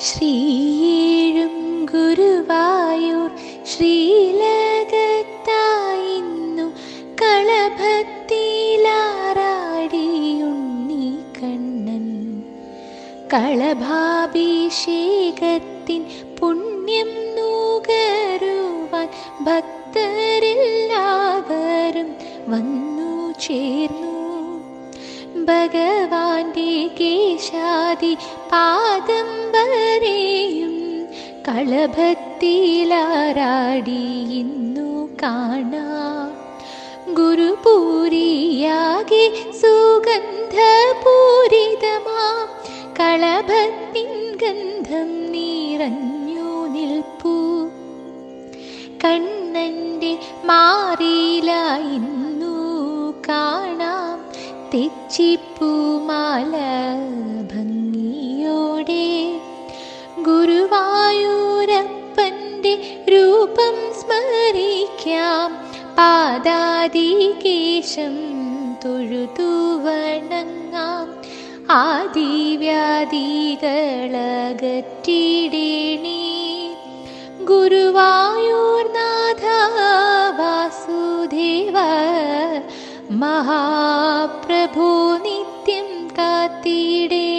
ശ്രീയേഴും ഗുരുവായൂർ ശ്രീലകത്തായിന്നു കളഭത്തിലാറാടിയുണ്ണി കണ്ണൻ. കളഭാഭിഷേകത്തിൻ പുണ്യം നൂകരുവാൻ ഭക്തരെല്ലാവരും വന്നു ചേർന്നു ഭഗവാന്റെ കേശാദി പാദം വരെയും കളഭത്തിലാരാടി ഇന്നു കാണാം. ഗുരുപൂരിയാകെ സുഗന്ധപൂരിതമാം. കളഭത്തിൻ ഗന്ധം നിറഞ്ഞു നിൽപ്പൂ. കണ്ണന്റെ മാറിയിലായിന്നു തെച്ചിപ്പൂമാല ഭംഗിയോടെ ഗുരുവായൂരപ്പന്റെ രൂപം സ്മരിക്കാം പാദാദികേശം തൊഴുതു വണങ്ങാം ആദിവ്യാദികളകറ്റിടേണേ ഗുരുവായൂർനാഥ വാസുദേവ महाप्रभु नित्यं कातीडे